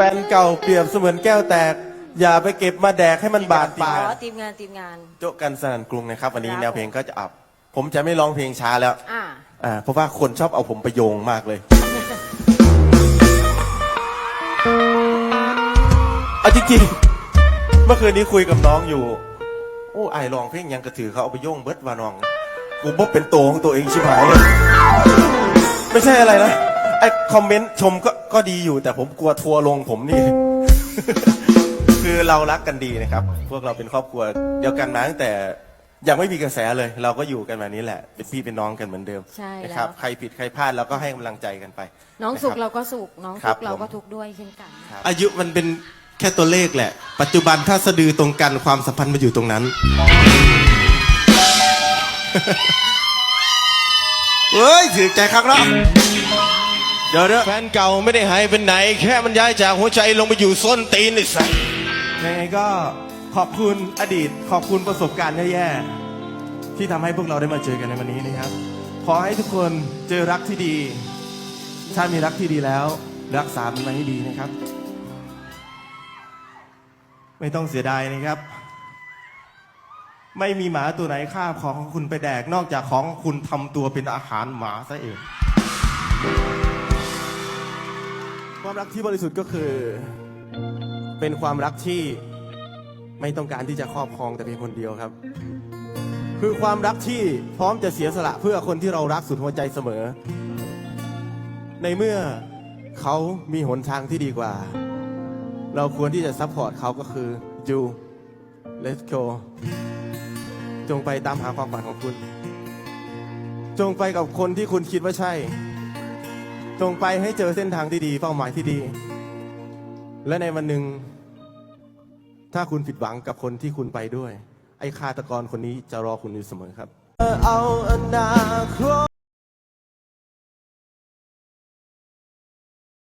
ฟนเก่าเปรียบเสมือนแก้วแตก อย่าไปเก็บมาแดกให้มันบาดปากอ๋อทีมงานทีมงาน โจ๊กกันสนันกรุงนะครับ วันนี้ครับ แนวเพลงก็จะอับ ผมจะไม่ร้องเพลงช้าแล้วอ่าอ่าเพราะว่าคนชอบเอาผมไปโยงมากเลย เอาจริงๆเมื่อคืนนี้คุยกับน้องอยู่ โอ้ไอายลองเพลงยังกระถือเขาเอาไปโยงเบิดว่าน้อง กูบ่เป็นตัวของตัวเองชิบหายเลยไม่ใช่อะไรนะ ไอคอมเมนต์ชมก็ก็ดีอยู่ แต่ผมกลัวทัวร์ลงผมนี่ คือเรารักกันดีนะครับ พวกเราเป็นครอบครัวเดียวกันมาตั้งแต่ยังไม่มีกระแสเลย เราก็อยู่กันแบบนี้แหละ เป็นพี่เป็นน้องกันเหมือนเดิมใช่นะครับแล้วใครผิดใครพลาดเราก็ให้กำลังใจกันไปน้องะคสุบขเราก็สุขน้องครัทุบกข์เราก็ผม ทุกข์ด้วยเช่นกันครับอายุมันเป็นแค่ตัวเลขแหละ ปัจจุบันถ้าสะดือตรงกันความสัมพันธ์มาอยู่ตรงนั้น เฮ้ยถือใจครับเนาะ เดี๋ยวเดี๋ยวแฟนเก่าไม่ได้หายไปไหน แค่มันย้ายจากหัวใจลงไปอยู่ส้นตีนไอ้สัสยังไงก็ขอบคุณอดีต ขอบคุณประสบการณ์แย่ๆที่ทำให้พวกเราได้มาเจอกันในวันนี้นะครับ ขอให้ทุกคนเจอรักที่ดี ถ้ามีรักที่ดีแล้ว รักษามันไว้ให้ดีนะครับ ไม่ต้องเสียดายนะครับ ไม่มีหมาตัวไหนคาบของของคุณไปแดก นอกจากของคุณทำตัวเป็นอาหารหมาซะเอง ความรักที่บริสุทธิ์ก็คือ เป็นความรักที่ไม่ต้องการที่จะครอบครองแต่เพียงคนเดียวครับ คือความรักที่พร้อมจะเสียสละเพื่อคนที่เรารักสุดหัวใจเสมอ ในเมื่อเขามีหนทางที่ดีกว่า เราควรที่จะซัพพอร์ตเขาก็คือ you let's go จงไปตามหาความฝันของคุณ จงไปกับคนที่คุณคิดว่าใช่ จงไปให้เจอเส้นทางที่ดีเป้าหมายที่ดี และในวันหนึ่ง ถ้าคุณผิดหวังกับคนที่คุณไปด้วย ไอ้ฆาตกรคนนี้จะรอคุณอยู่เสมอครับ เอาอนา